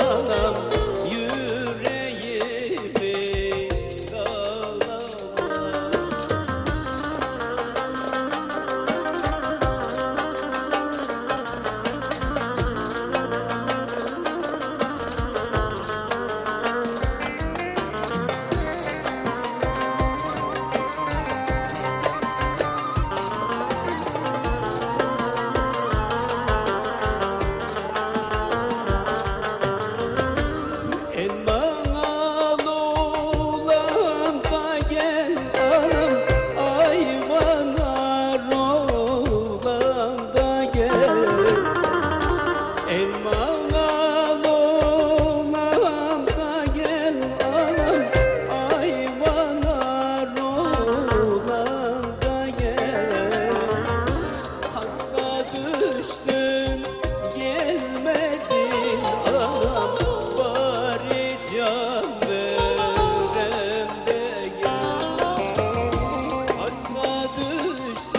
Oh. verende gel. Asla düştü